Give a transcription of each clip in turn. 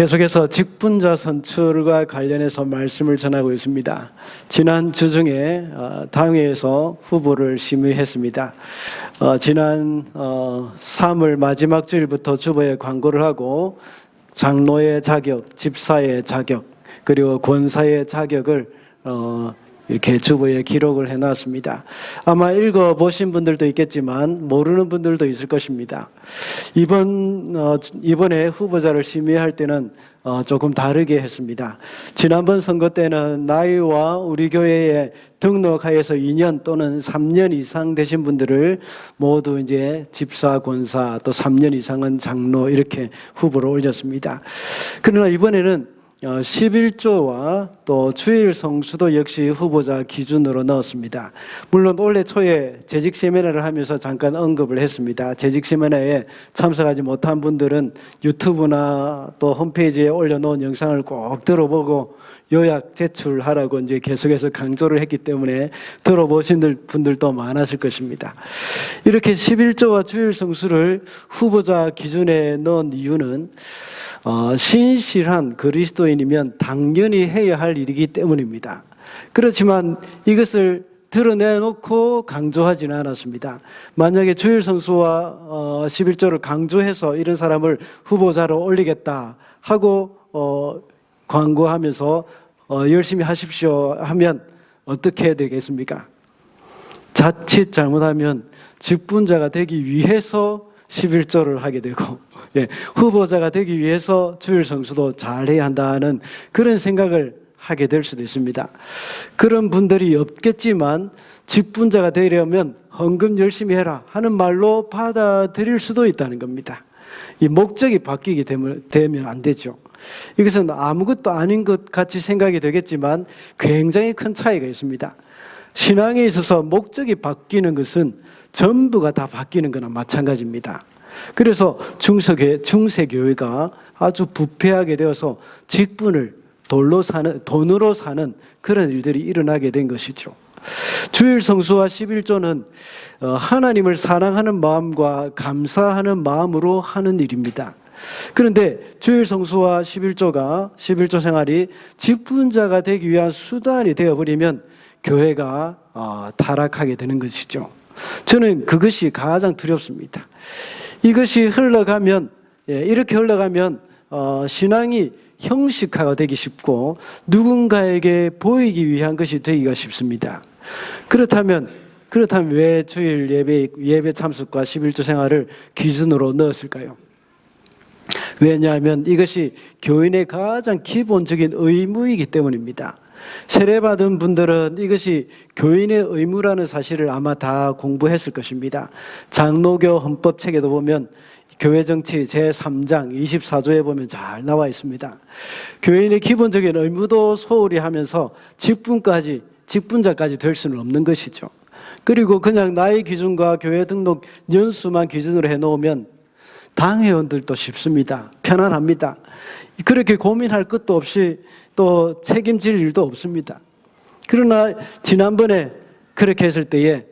계속해서 직분자 선출과 관련해서 말씀을 전하고 있습니다. 지난 주 중에 어, 당회에서 후보를 심의했습니다. 어, 지난 어, 3월 마지막 주일부터 주보에 광고를 하고 장로의 자격, 집사의 자격, 그리고 권사의 자격을 어, 이렇게 주보에 기록을 해놨습니다. 아마 읽어보신 분들도 있겠지만 모르는 분들도 있을 것입니다. 이번 어, 이번에 후보자를 심의할 때는 어, 조금 다르게 했습니다. 지난번 선거 때는 나이와 우리 교회에 등록하여서 2년 또는 3년 이상 되신 분들을 모두 이제 집사, 권사 또 3년 이상은 장로 이렇게 후보로 올렸습니다. 그러나 이번에는 어, 11조와 또 주일 성수도 역시 후보자 기준으로 넣었습니다. 물론 올해 초에 재직 세미나를 하면서 잠깐 언급을 했습니다. 재직 세미나에 참석하지 못한 분들은 유튜브나 또 홈페이지에 올려놓은 영상을 꼭 들어보고 요약 제출하라고 이제 계속해서 강조를 했기 때문에 들어보신 분들도 많았을 것입니다. 이렇게 11조와 주일 성수를 후보자 기준에 넣은 이유는 어, 신실한 그리스도인이면 당연히 해야 할 일이기 때문입니다. 그렇지만 이것을 드러내놓고 강조하지는 않았습니다. 만약에 주일 성수와 어, 11조를 강조해서 이런 사람을 후보자로 올리겠다 하고 어, 광고하면서 어, 열심히 하십시오 하면 어떻게 해야 되겠습니까? 자칫 잘못하면 직분자가 되기 위해서 11조를 하게 되고 예, 후보자가 되기 위해서 주일 성수도 잘해야 한다는 그런 생각을 하게 될 수도 있습니다. 그런 분들이 없겠지만 직분자가 되려면 헌금 열심히 해라 하는 말로 받아들일 수도 있다는 겁니다. 이 목적이 바뀌게 되면, 되면 안 되죠. 이것은 아무것도 아닌 것 같이 생각이 되겠지만 굉장히 큰 차이가 있습니다. 신앙에 있어서 목적이 바뀌는 것은 전부가 다 바뀌는 거나 마찬가지입니다. 그래서 중세교, 중세교회가 아주 부패하게 되어서 직분을 돌로 사는, 돈으로 사는 그런 일들이 일어나게 된 것이죠. 주일 성수와 11조는 어, 하나님을 사랑하는 마음과 감사하는 마음으로 하는 일입니다. 그런데 주일 성수와 11조가 11조 생활이 직분자가 되기 위한 수단이 되어 버리면 교회가 어, 타락하게 되는 것이죠. 저는 그것이 가장 두렵습니다. 이것이 흘러가면 예, 이렇게 흘러가면 어, 신앙이 형식화가 되기 쉽고 누군가에게 보이기 위한 것이 되기가 쉽습니다. 그렇다면 그렇다면 왜 주일 예배 예배 참석과 11조 생활을 기준으로 넣었을까요? 왜냐하면 이것이 교인의 가장 기본적인 의무이기 때문입니다. 세례받은 분들은 이것이 교인의 의무라는 사실을 아마 다 공부했을 것입니다. 장로교 헌법 책에도 보면 교회 정치 제3장 24조에 보면 잘 나와 있습니다. 교인의 기본적인 의무도 소홀히 하면서 직분까지, 직분자까지 될 수는 없는 것이죠. 그리고 그냥 나이 기준과 교회 등록 연수만 기준으로 해 놓으면 당회원들도 쉽습니다. 편안합니다. 그렇게 고민할 것도 없이 또 책임질 일도 없습니다. 그러나 지난번에 그렇게 했을 때에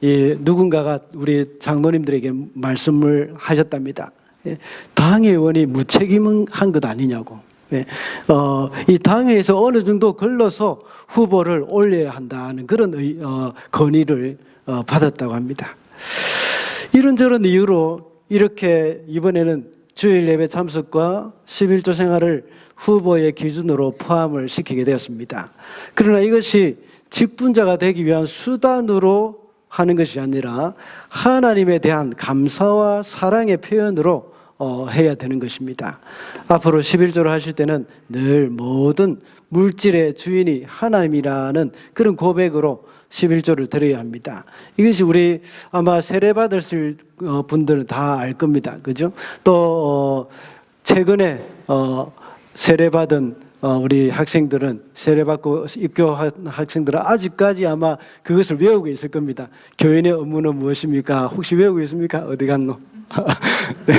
이 누군가가 우리 장로님들에게 말씀을 하셨답니다. 예, 당회원이 무책임한 것 아니냐고. 예, 어, 이 당회에서 어느 정도 걸러서 후보를 올려야 한다는 그런 의, 어, 건의를 어, 받았다고 합니다. 이런저런 이유로 이렇게 이번에는 주일 예배 참석과 11조 생활을 후보의 기준으로 포함을 시키게 되었습니다. 그러나 이것이 직분자가 되기 위한 수단으로 하는 것이 아니라 하나님에 대한 감사와 사랑의 표현으로 어, 해야 되는 것입니다. 앞으로 11조를 하실 때는 늘 모든 물질의 주인이 하나님이라는 그런 고백으로 11조를 드려야 합니다. 이것이 우리 아마 세례받으실 어, 분들은 다 알 겁니다. 그죠? 또, 어, 최근에, 어, 세례받은 어, 우리 학생들은 세례받고 입교한 학생들은 아직까지 아마 그것을 외우고 있을 겁니다. 교인의 업무는 무엇입니까? 혹시 외우고 있습니까? 어디 갔노? 네.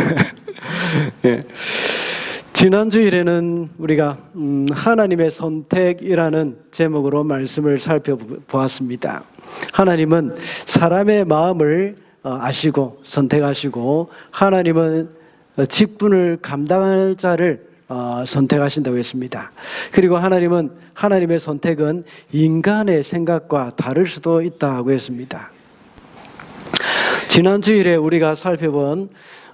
예. 지난 주일에는 우리가 음, 하나님의 선택이라는 제목으로 말씀을 살펴보았습니다. 하나님은 사람의 마음을 어, 아시고 선택하시고 하나님은 직분을 감당할 자를 어, 선택하신다고 했습니다. 그리고 하나님은 하나님의 선택은 인간의 생각과 다를 수도 있다고 했습니다. 지난 주일에 우리가 살펴본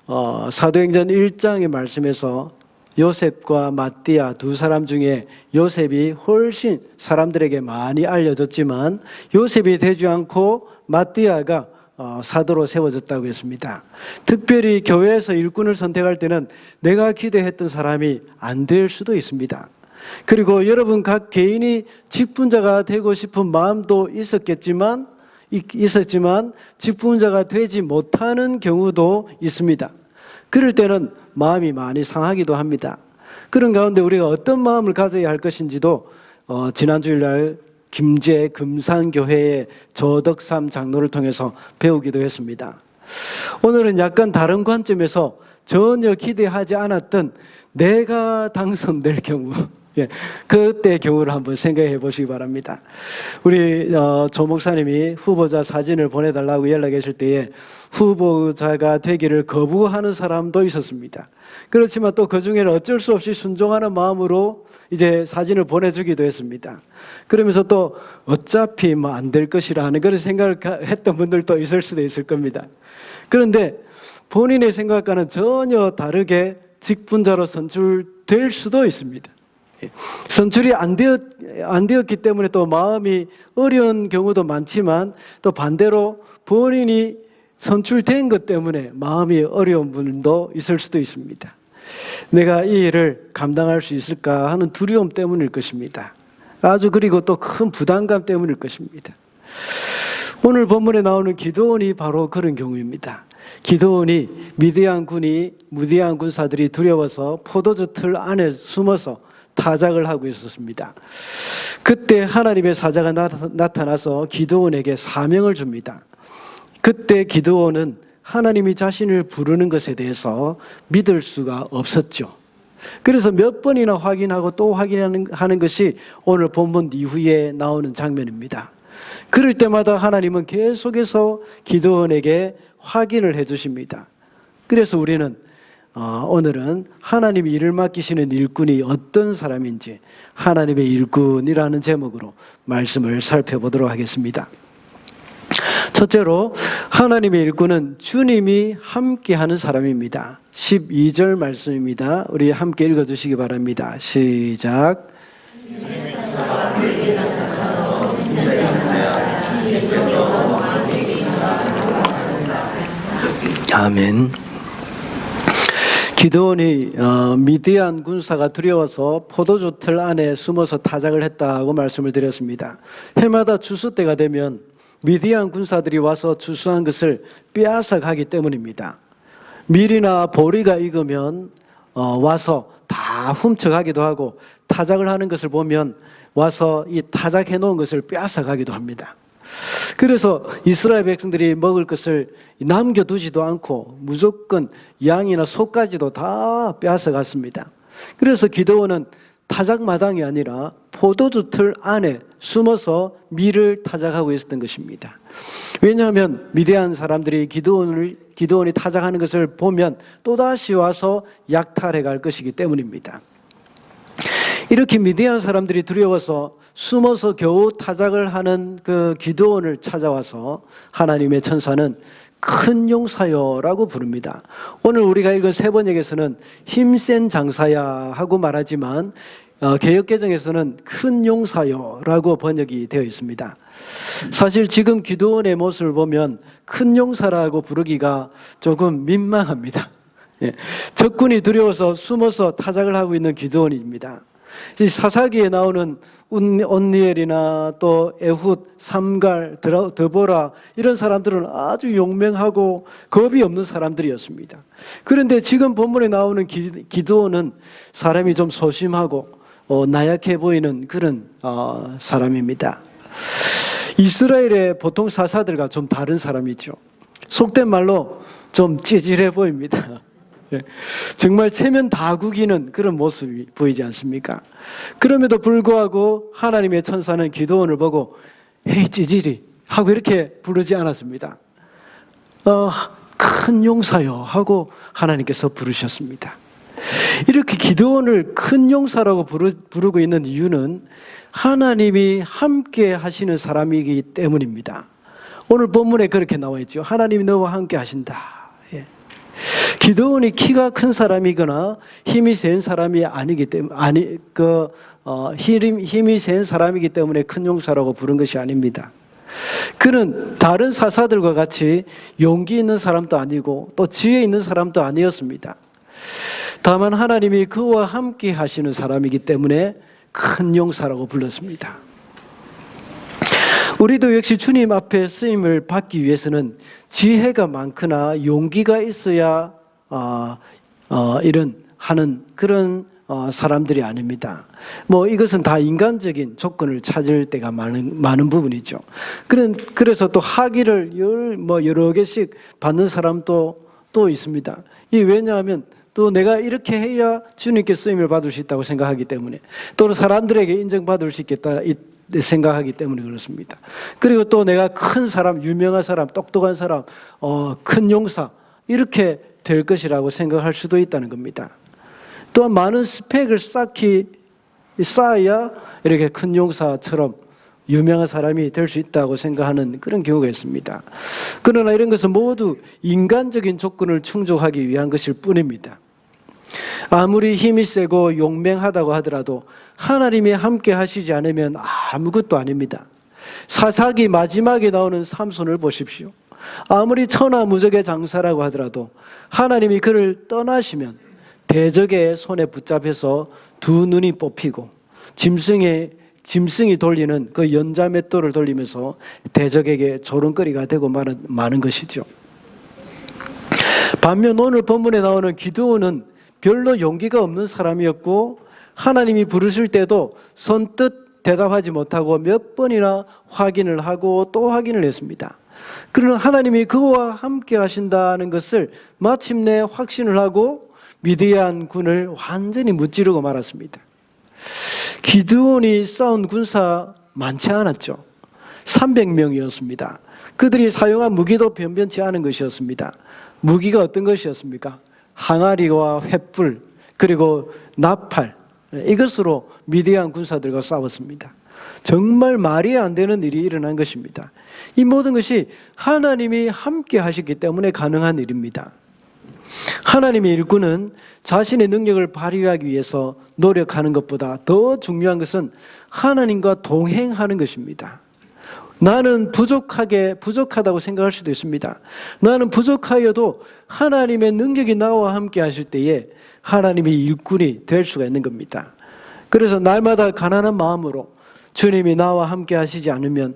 어, 사도행전 1장의 말씀에서 요셉과 마띠아 두 사람 중에 요셉이 훨씬 사람들에게 많이 알려졌지만 요셉이 되지 않고 마띠아가 어, 사도로 세워졌다고 했습니다. 특별히 교회에서 일꾼을 선택할 때는 내가 기대했던 사람이 안 될 수도 있습니다. 그리고 여러분 각 개인이 직분자가 되고 싶은 마음도 있었겠지만 있- 있었지만 직분자가 되지 못하는 경우도 있습니다. 그럴 때는 마음이 많이 상하기도 합니다. 그런 가운데 우리가 어떤 마음을 가져야 할 것인지도 어, 지난 주일날 김제 금산교회의 저덕삼 장로를 통해서 배우기도 했습니다. 오늘은 약간 다른 관점에서 전혀 기대하지 않았던 내가 당선될 경우, 예, 그때 경우를 한번 생각해 보시기 바랍니다. 우리 어, 조 목사님이 후보자 사진을 보내달라고 연락해 줄 때에 후보자가 되기를 거부하는 사람도 있었습니다. 그렇지만 또 그 중에는 어쩔 수 없이 순종하는 마음으로 이제 사진을 보내주기도 했습니다. 그러면서 또 어차피 뭐 안 될 것이라 하는 그런 생각을 가- 했던 분들도 있을 수도 있을 겁니다. 그런데 본인의 생각과는 전혀 다르게 직분자로 선출될 수도 있습니다. 예. 선출이 안 되었, 안 되었기 때문에 또 마음이 어려운 경우도 많지만 또 반대로 본인이 선출된 것 때문에 마음이 어려운 분도 있을 수도 있습니다. 내가 이 일을 감당할 수 있을까 하는 두려움 때문일 것입니다. 아주 그리고 또 큰 부담감 때문일 것입니다. 오늘 본문에 나오는 기도원이 바로 그런 경우입니다. 기도원이 미디안 군이 무디안 군사들이 두려워서 포도주 틀 안에 숨어서 타작을 하고 있었습니다. 그때 하나님의 사자가 나타- 나타나서 기도원에게 사명을 줍니다. 그때 기도원은 하나님이 자신을 부르는 것에 대해서 믿을 수가 없었죠. 그래서 몇 번이나 확인하고 또 확인하는 하는 것이 오늘 본문 이후에 나오는 장면입니다. 그럴 때마다 하나님은 계속해서 기도원에게 확인을 해 주십니다. 그래서 우리는 어, 오늘은 하나님이 일을 맡기시는 일꾼이 어떤 사람인지 하나님의 일꾼이라는 제목으로 말씀을 살펴보도록 하겠습니다. 첫째로 하나님의 일꾼은 주님이 함께하는 사람입니다. 12절 말씀입니다. 우리 함께 읽어 주시기 바랍니다. 시작. 아멘. 기도원이 어, 미디안 군사가 두려워서 포도주 틀 안에 숨어서 타작을 했다고 말씀을 드렸습니다. 해마다 추수 때가 되면 미디안 군사들이 와서 추수한 것을 빼앗아 가기 때문입니다. 밀이나 보리가 익으면 어, 와서 다 훔쳐가기도 하고 타작을 하는 것을 보면 와서 이 타작해 놓은 것을 빼앗아 가기도 합니다. 그래서 이스라엘 백성들이 먹을 것을 남겨두지도 않고 무조건 양이나 소까지도 다 빼앗아 갔습니다. 그래서 기도원은 타작마당이 아니라 포도주 틀 안에 숨어서 밀을 타작하고 있었던 것입니다. 왜냐하면 미대한 사람들이 기도원을 기도원이 타작하는 것을 보면 또다시 와서 약탈해 갈 것이기 때문입니다. 이렇게 미디안 사람들이 두려워서 숨어서 겨우 타작을 하는 그 기도원을 찾아와서 하나님의 천사는 큰 용사여라고 부릅니다. 오늘 우리가 읽은 세 번역에서는 힘센 장사야 하고 말하지만 어, 개혁개정에서는 큰 용사여라고 번역이 되어 있습니다. 사실 지금 기도원의 모습을 보면 큰 용사라고 부르기가 조금 민망합니다. 예, 적군이 두려워서 숨어서 타작을 하고 있는 기도원입니다. 이 사사기에 나오는 온- 온니엘이나 또 에훗, 삼갈, 드보라 이런 사람들은 아주 용맹하고 겁이 없는 사람들이었습니다. 그런데 지금 본문에 나오는 기, 기도원은 사람이 좀 소심하고 어, 나약해 보이는 그런 어, 사람입니다. 이스라엘의 보통 사사들과 좀 다른 사람이죠. 속된 말로 좀 찌질해 보입니다. 예. 정말 체면 다 구기는 그런 모습이 보이지 않습니까? 그럼에도 불구하고 하나님의 천사는 기도원을 보고 헤이 찌질이 하고 이렇게 부르지 않았습니다. 어, 큰 용사요 하고 하나님께서 부르셨습니다. 이렇게 기도원을 큰 용사라고 부르, 부르고 있는 이유는 하나님이 함께 하시는 사람이기 때문입니다. 오늘 본문에 그렇게 나와 있죠. 하나님이 너와 함께 하신다. 예. 기도원이 키가 큰 사람이거나 힘이 센 사람이 아니기 때문에 아니 그 어, 힘, 힘이 센 사람이기 때문에 큰 용사라고 부른 것이 아닙니다. 그는 다른 사사들과 같이 용기 있는 사람도 아니고 또 지혜 있는 사람도 아니었습니다. 다만 하나님이 그와 함께 하시는 사람이기 때문에 큰 용사라고 불렀습니다. 우리도 역시 주님 앞에 쓰임을 받기 위해서는 지혜가 많거나 용기가 있어야 어, 어, 이런 하는 그런 어, 사람들이 아닙니다. 뭐 이것은 다 인간적인 조건을 찾을 때가 많은 많은 부분이죠. 그런 그래서 또 학위를 열, 뭐 여러 개씩 받는 사람도 또 있습니다. 이 왜냐하면 또 내가 이렇게 해야 주님께 쓰임을 받을 수 있다고 생각하기 때문에 또 사람들에게 인정받을 수 있겠다 이- 생각하기 때문에 그렇습니다. 그리고 또 내가 큰 사람, 유명한 사람, 똑똑한 사람, 어, 큰 용사 이렇게 될 것이라고 생각할 수도 있다는 겁니다. 또한 많은 스펙을 쌓기 쌓아야 이렇게 큰 용사처럼 유명한 사람이 될 수 있다고 생각하는 그런 경우가 있습니다. 그러나 이런 것은 모두 인간적인 조건을 충족하기 위한 것일 뿐입니다. 아무리 힘이 세고 용맹하다고 하더라도 하나님이 함께 하시지 않으면 아무것도 아닙니다. 사사기 마지막에 나오는 삼손을 보십시오. 아무리 천하무적의 장사라고 하더라도 하나님이 그를 떠나시면 대적의 손에 붙잡혀서 두 눈이 뽑히고 짐승의 짐승이 돌리는 그 연자 맷돌을 돌리면서 대적에게 조롱거리가 되고 마는, 마는 것이죠. 반면 오늘 본문에 나오는 기드온은 별로 용기가 없는 사람이었고 하나님이 부르실 때도 선뜻 대답하지 못하고 몇 번이나 확인을 하고 또 확인을 했습니다. 그러나 하나님이 그와 함께 하신다는 것을 마침내 확신을 하고 미디안 군을 완전히 무찌르고 말았습니다. 기드온이 싸운 군사 많지 않았죠. 300명이었습니다. 그들이 사용한 무기도 변변치 않은 것이었습니다. 무기가 어떤 것이었습니까? 항아리와 횃불 그리고 나팔 이것으로 미디안 군사들과 싸웠습니다. 정말 말이 안 되는 일이 일어난 것입니다. 이 모든 것이 하나님이 함께 하셨기 때문에 가능한 일입니다. 하나님의 일꾼은 자신의 능력을 발휘하기 위해서 노력하는 것보다 더 중요한 것은 하나님과 동행하는 것입니다. 나는 부족하게 부족하다고 생각할 수도 있습니다. 나는 부족하여도 하나님의 능력이 나와 함께 하실 때에 하나님의 일꾼이 될 수가 있는 겁니다. 그래서 날마다 가난한 마음으로 주님이 나와 함께 하시지 않으면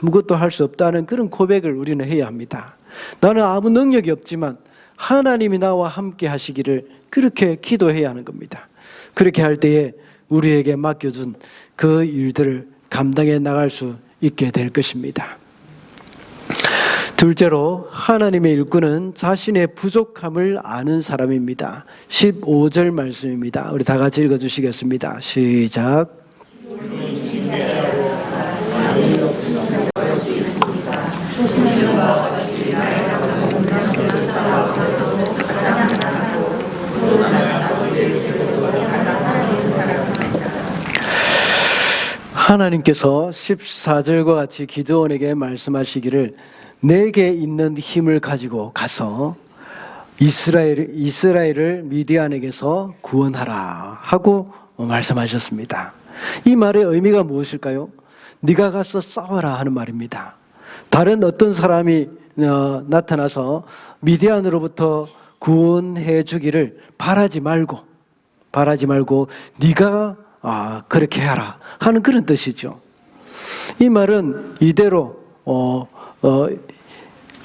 아무것도 할 수 없다는 그런 고백을 우리는 해야 합니다. 나는 아무 능력이 없지만 하나님이 나와 함께 하시기를 그렇게 기도해야 하는 겁니다. 그렇게 할 때에 우리에게 맡겨준 그 일들을 감당해 나갈 수 있게 될 것입니다. 둘째로 하나님의 일꾼은 자신의 부족함을 아는 사람입니다. 15절 말씀입니다. 우리 다 같이 읽어 주시겠습니다. 시작. 하나님께서 14절과 같이 기드온에게 말씀하시기를 내게 있는 힘을 가지고 가서 이스라엘 이스라엘을 미디안에게서 구원하라 하고 말씀하셨습니다. 이 말의 의미가 무엇일까요? 네가 가서 싸워라 하는 말입니다. 다른 어떤 사람이 어, 나타나서 미디안으로부터 구원해 주기를 바라지 말고 바라지 말고 네가 아, 그렇게 하라 하는 그런 뜻이죠. 이 말은 이대로 어, 어,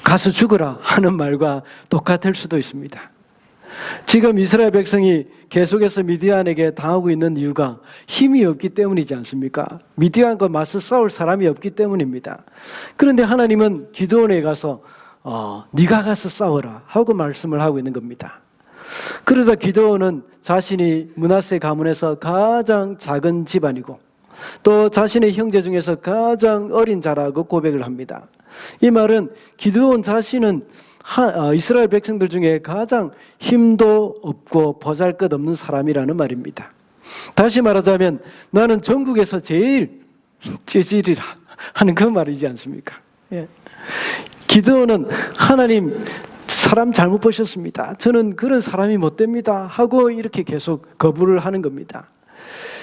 가서 죽어라 하는 말과 똑같을 수도 있습니다. 지금 이스라엘 백성이 계속해서 미디안에게 당하고 있는 이유가 힘이 없기 때문이지 않습니까? 미디안과 맞서 싸울 사람이 없기 때문입니다. 그런데 하나님은 기도원에 가서 어, 네가 가서 싸워라 하고 말씀을 하고 있는 겁니다. 그러자 기도원은 자신이 문하세 가문에서 가장 작은 집안이고 또 자신의 형제 중에서 가장 어린 자라고 고백을 합니다. 이 말은 기도원 자신은 하- 어, 이스라엘 백성들 중에 가장 힘도 없고 보잘것없는 사람이라는 말입니다. 다시 말하자면 나는 전국에서 제일 찌질이라 하는 그 말이지 않습니까? 예. 기드온은 하나님 사람 잘못 보셨습니다. 저는 그런 사람이 못 됩니다. 하고 이렇게 계속 거부를 하는 겁니다.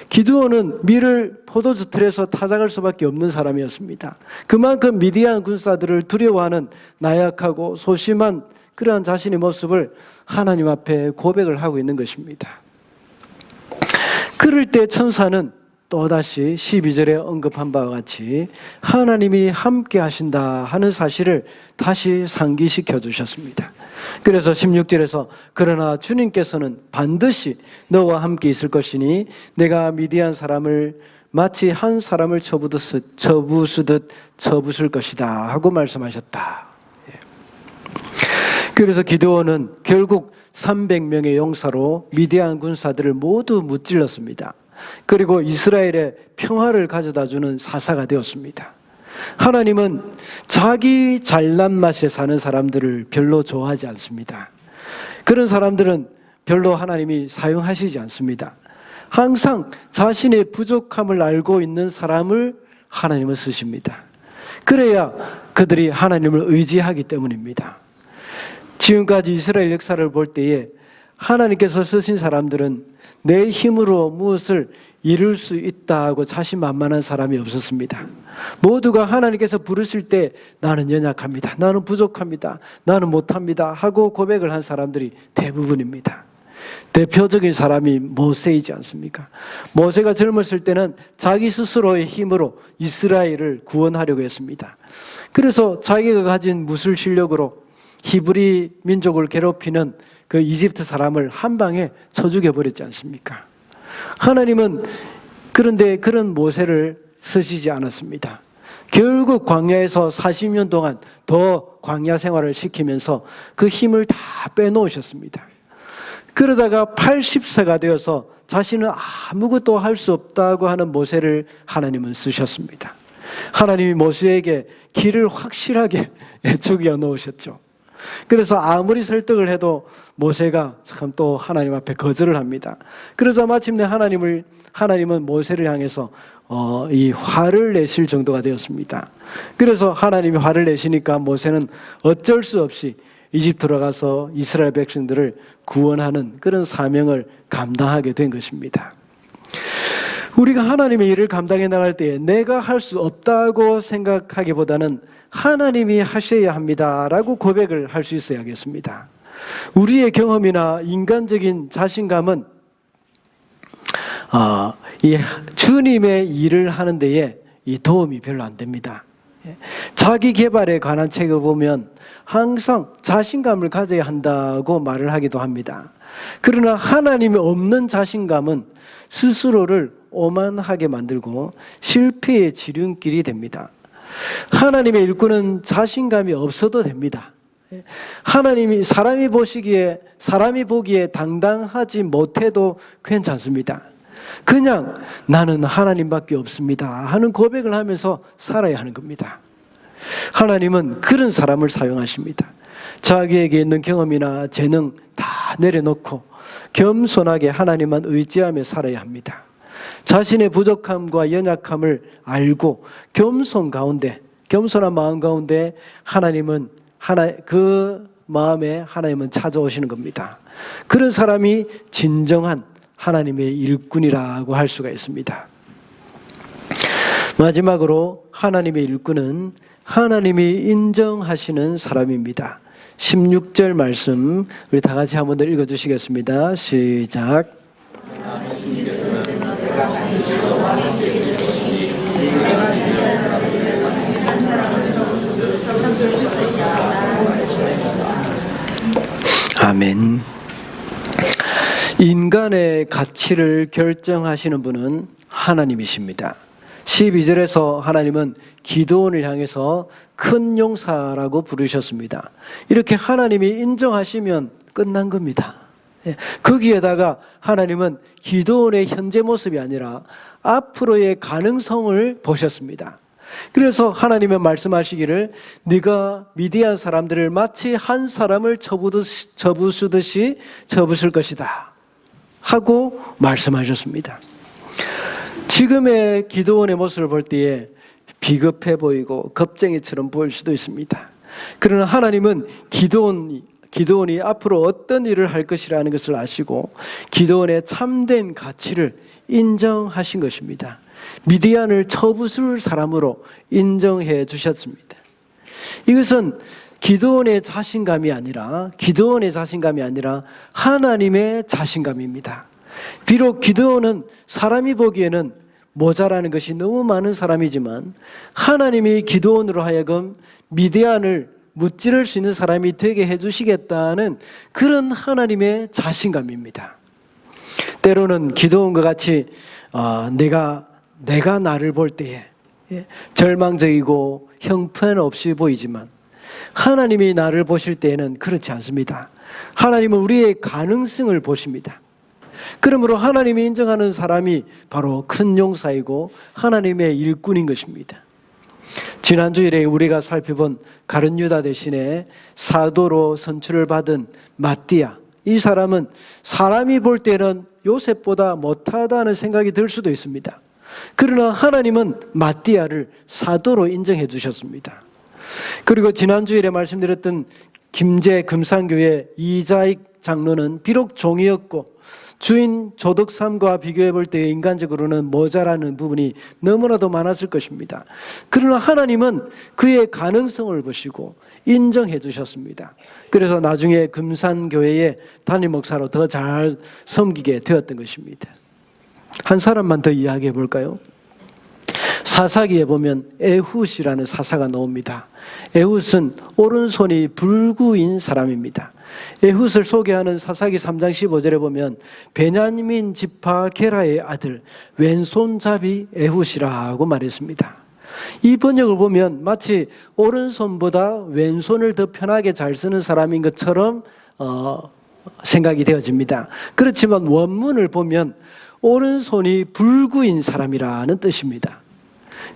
기드온은 밀을 포도주 틀에서 타작할 수밖에 없는 사람이었습니다. 그만큼 미디안 군사들을 두려워하는 나약하고 소심한 그러한 자신의 모습을 하나님 앞에 고백을 하고 있는 것입니다. 그럴 때 천사는 또다시 12절에 언급한 바와 같이 하나님이 함께 하신다 하는 사실을 다시 상기시켜 주셨습니다. 그래서 16절에서 그러나 주님께서는 반드시 너와 함께 있을 것이니 내가 미디안 사람을 마치 한 사람을 쳐부듯 쳐부수듯 쳐부술 것이다 하고 말씀하셨다. 예. 그래서 기드온은 결국 300명의 용사로 미디안 군사들을 모두 무찔렀습니다. 그리고 이스라엘의 평화를 가져다 주는 사사가 되었습니다. 하나님은 자기 잘난 맛에 사는 사람들을 별로 좋아하지 않습니다. 그런 사람들은 별로 하나님이 사용하시지 않습니다. 항상 자신의 부족함을 알고 있는 사람을 하나님은 쓰십니다. 그래야 그들이 하나님을 의지하기 때문입니다. 지금까지 이스라엘 역사를 볼 때에 하나님께서 쓰신 사람들은 내 힘으로 무엇을 이룰 수 있다고 자신만만한 사람이 없었습니다. 모두가 하나님께서 부르실 때 나는 연약합니다. 나는 부족합니다. 나는 못합니다. 하고 고백을 한 사람들이 대부분입니다. 대표적인 사람이 모세이지 않습니까? 모세가 젊었을 때는 자기 스스로의 힘으로 이스라엘을 구원하려고 했습니다. 그래서 자기가 가진 무술 실력으로 히브리 민족을 괴롭히는 그 이집트 사람을 한 방에 쳐 죽여버렸지 않습니까? 하나님은 그런데 그런 모세를 쓰시지 않았습니다. 결국 광야에서 40년 동안 더 광야 생활을 시키면서 그 힘을 다 빼놓으셨습니다. 그러다가 80세가 되어서 자신은 아무것도 할 수 없다고 하는 모세를 하나님은 쓰셨습니다. 하나님이 모세에게 길을 확실하게 죽여 놓으셨죠. 그래서 아무리 설득을 해도 모세가 참 또 하나님 앞에 거절을 합니다. 그래서 마침내 하나님을 하나님은 모세를 향해서 어, 이 화를 내실 정도가 되었습니다. 그래서 하나님이 화를 내시니까 모세는 어쩔 수 없이 이집트로 가서 이스라엘 백성들을 구원하는 그런 사명을 감당하게 된 것입니다. 우리가 하나님의 일을 감당해 나갈 때에 내가 할 수 없다고 생각하기보다는 하나님이 하셔야 합니다라고 고백을 할 수 있어야겠습니다. 우리의 경험이나 인간적인 자신감은 어, 이 주님의 일을 하는 데에 이 도움이 별로 안 됩니다. 예. 자기 개발에 관한 책을 보면 항상 자신감을 가져야 한다고 말을 하기도 합니다. 그러나 하나님이 없는 자신감은 스스로를 오만하게 만들고 실패의 지름길이 됩니다. 하나님의 일꾼은 자신감이 없어도 됩니다. 하나님이 사람이 보시기에 사람이 보기에 당당하지 못해도 괜찮습니다. 그냥 나는 하나님밖에 없습니다 하는 고백을 하면서 살아야 하는 겁니다. 하나님은 그런 사람을 사용하십니다. 자기에게 있는 경험이나 재능 다 내려놓고 겸손하게 하나님만 의지하며 살아야 합니다. 자신의 부족함과 연약함을 알고 겸손 가운데 겸손한 마음 가운데 하나님은 하나 그 마음에 하나님은 찾아오시는 겁니다. 그런 사람이 진정한 하나님의 일꾼이라고 할 수가 있습니다. 마지막으로 하나님의 일꾼은 하나님이 인정하시는 사람입니다. 16절 말씀 우리 다 같이 한번 더 읽어 주시겠습니다. 시작. 아멘. 인간의 가치를 결정하시는 분은 하나님이십니다. 12절에서 하나님은 기도원을 향해서 큰 용사라고 부르셨습니다. 이렇게 하나님이 인정하시면 끝난 겁니다. 예, 거기에다가 하나님은 기도원의 현재 모습이 아니라 앞으로의 가능성을 보셨습니다. 그래서 하나님은 말씀하시기를 네가 미디안 사람들을 마치 한 사람을 쳐부듯이- 쳐부수듯이 쳐부술 것이다 하고 말씀하셨습니다. 지금의 기도원의 모습을 볼 때에 비겁해 보이고 겁쟁이처럼 보일 수도 있습니다. 그러나 하나님은 기도원 기도원이 앞으로 어떤 일을 할 것이라는 것을 아시고 기도원의 참된 가치를 인정하신 것입니다. 미디안을 처부술 사람으로 인정해 주셨습니다. 이것은 기도원의 자신감이 아니라 기도원의 자신감이 아니라 하나님의 자신감입니다. 비록 기도원은 사람이 보기에는 모자라는 것이 너무 많은 사람이지만 하나님이 기도원으로 하여금 미디안을 무찌를 수 있는 사람이 되게 해주시겠다는 그런 하나님의 자신감입니다. 때로는 기도원과 같이 어, 내가 내가 나를 볼 때에 예, 절망적이고 형편없이 보이지만 하나님이 나를 보실 때에는 그렇지 않습니다. 하나님은 우리의 가능성을 보십니다. 그러므로 하나님이 인정하는 사람이 바로 큰 용사이고 하나님의 일꾼인 것입니다. 지난 주일에 우리가 살펴본 가룟 유다 대신에 사도로 선출을 받은 마띠아 이 사람은 사람이 볼 때는 요셉보다 못하다는 생각이 들 수도 있습니다. 그러나 하나님은 마띠아를 사도로 인정해 주셨습니다. 그리고 지난 주일에 말씀드렸던 김제 금산교회 이자익 장로는 비록 종이었고 주인 조덕삼과 비교해 볼 때 인간적으로는 모자라는 부분이 너무나도 많았을 것입니다. 그러나 하나님은 그의 가능성을 보시고 인정해 주셨습니다. 그래서 나중에 금산교회의 담임 목사로 더 잘 섬기게 되었던 것입니다. 한 사람만 더 이야기해 볼까요? 사사기에 보면 에훗이라는 사사가 나옵니다. 에훗은 오른손이 불구인 사람입니다. 에훗을 소개하는 사사기 3장 15절에 보면 베냐민 지파 게라의 아들 왼손잡이 에훗이라고 말했습니다. 이 번역을 보면 마치 오른손보다 왼손을 더 편하게 잘 쓰는 사람인 것처럼 어, 생각이 되어집니다. 그렇지만 원문을 보면 오른손이 불구인 사람이라는 뜻입니다.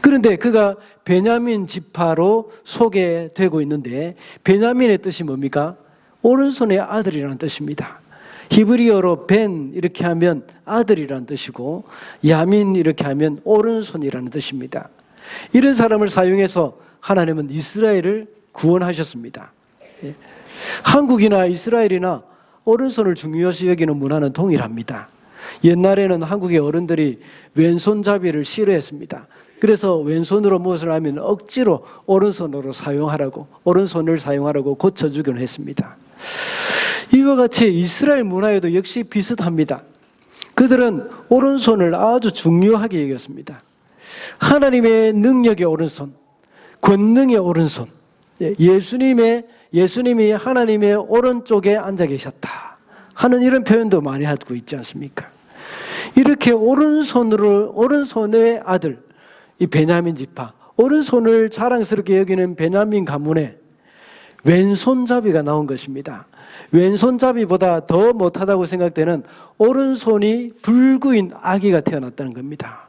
그런데 그가 베냐민 지파로 소개되고 있는데 베냐민의 뜻이 뭡니까? 오른손의 아들이라는 뜻입니다. 히브리어로 벤 이렇게 하면 아들이라는 뜻이고 야민 이렇게 하면 오른손이라는 뜻입니다. 이런 사람을 사용해서 하나님은 이스라엘을 구원하셨습니다. 예. 한국이나 이스라엘이나 오른손을 중요시 여기는 문화는 동일합니다. 옛날에는 한국의 어른들이 왼손잡이를 싫어했습니다. 그래서 왼손으로 무엇을 하면 억지로 오른손으로 사용하라고 오른손을 사용하라고 고쳐주기는 했습니다. 이와 같이 이스라엘 문화에도 역시 비슷합니다. 그들은 오른손을 아주 중요하게 여겼습니다. 하나님의 능력의 오른손, 권능의 오른손, 예, 예수님의 예수님이 하나님의 오른쪽에 앉아 계셨다 하는 이런 표현도 많이 하고 있지 않습니까? 이렇게 오른손으로 오른손의 아들 이 베냐민 지파 오른손을 자랑스럽게 여기는 베냐민 가문에 왼손잡이가 나온 것입니다. 왼손잡이보다 더 못하다고 생각되는 오른손이 불구인 아기가 태어났다는 겁니다.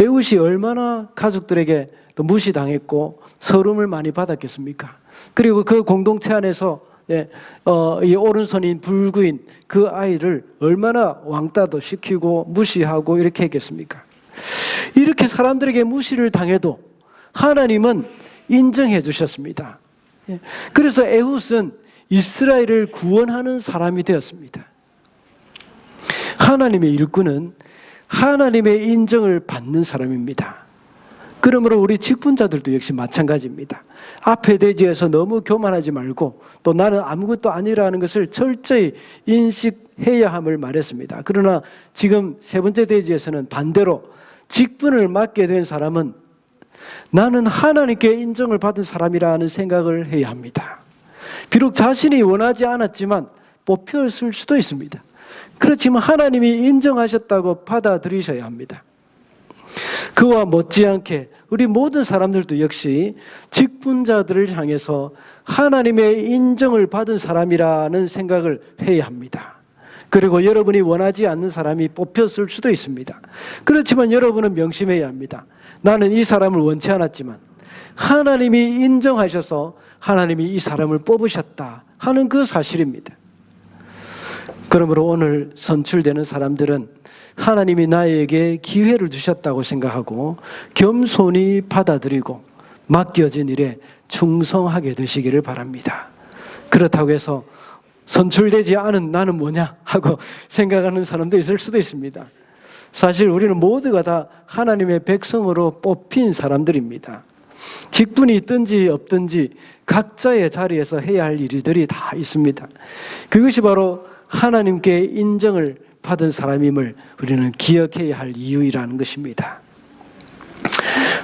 에웃이 얼마나 가족들에게 또 무시당했고 서름을 많이 받았겠습니까? 그리고 그 공동체 안에서 예, 어, 이 오른손인 불구인 그 아이를 얼마나 왕따도 시키고 무시하고 이렇게 했겠습니까? 이렇게 사람들에게 무시를 당해도 하나님은 인정해 주셨습니다. 예, 그래서 에훗은 이스라엘을 구원하는 사람이 되었습니다. 하나님의 일꾼은 하나님의 인정을 받는 사람입니다. 그러므로 우리 직분자들도 역시 마찬가지입니다. 앞에 대지에서 너무 교만하지 말고 또 나는 아무것도 아니라는 것을 철저히 인식해야 함을 말했습니다. 그러나 지금 세 번째 대지에서는 반대로 직분을 맡게 된 사람은 나는 하나님께 인정을 받은 사람이라는 생각을 해야 합니다. 비록 자신이 원하지 않았지만 뽑혔을 수도 있습니다. 그렇지만 하나님이 인정하셨다고 받아들이셔야 합니다. 그와 못지않게 우리 모든 사람들도 역시 직분자들을 향해서 하나님의 인정을 받은 사람이라는 생각을 해야 합니다. 그리고 여러분이 원하지 않는 사람이 뽑혔을 수도 있습니다. 그렇지만 여러분은 명심해야 합니다. 나는 이 사람을 원치 않았지만 하나님이 인정하셔서 하나님이 이 사람을 뽑으셨다 하는 그 사실입니다. 그러므로 오늘 선출되는 사람들은 하나님이 나에게 기회를 주셨다고 생각하고 겸손히 받아들이고 맡겨진 일에 충성하게 되시기를 바랍니다. 그렇다고 해서 선출되지 않은 나는 뭐냐 하고 생각하는 사람도 있을 수도 있습니다. 사실 우리는 모두가 다 하나님의 백성으로 뽑힌 사람들입니다. 직분이 있든지 없든지 각자의 자리에서 해야 할 일들이 다 있습니다. 그것이 바로 하나님께 인정을 받은 사람임을 우리는 기억해야 할 이유이라는 것입니다.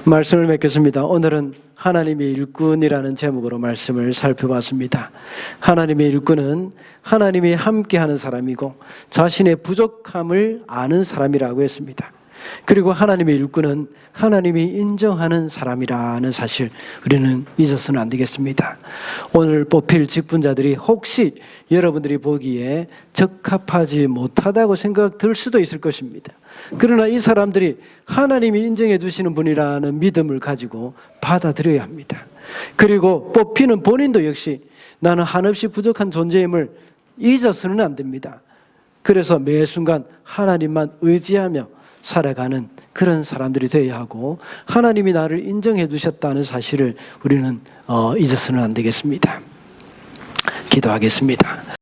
말씀을 맺겠습니다. 오늘은 하나님의 일꾼이라는 제목으로 말씀을 살펴봤습니다. 하나님의 일꾼은 하나님이 함께하는 사람이고 자신의 부족함을 아는 사람이라고 했습니다. 그리고 하나님의 일꾼은 하나님이 인정하는 사람이라는 사실 우리는 잊어서는 안 되겠습니다. 오늘 뽑힐 직분자들이 혹시 여러분들이 보기에 적합하지 못하다고 생각 들 수도 있을 것입니다. 그러나 이 사람들이 하나님이 인정해 주시는 분이라는 믿음을 가지고 받아들여야 합니다. 그리고 뽑히는 본인도 역시 나는 한없이 부족한 존재임을 잊어서는 안 됩니다. 그래서 매 순간 하나님만 의지하며 살아가는 그런 사람들이 되어야 하고 하나님이 나를 인정해 주셨다는 사실을 우리는 어, 잊어서는 안 되겠습니다. 기도하겠습니다.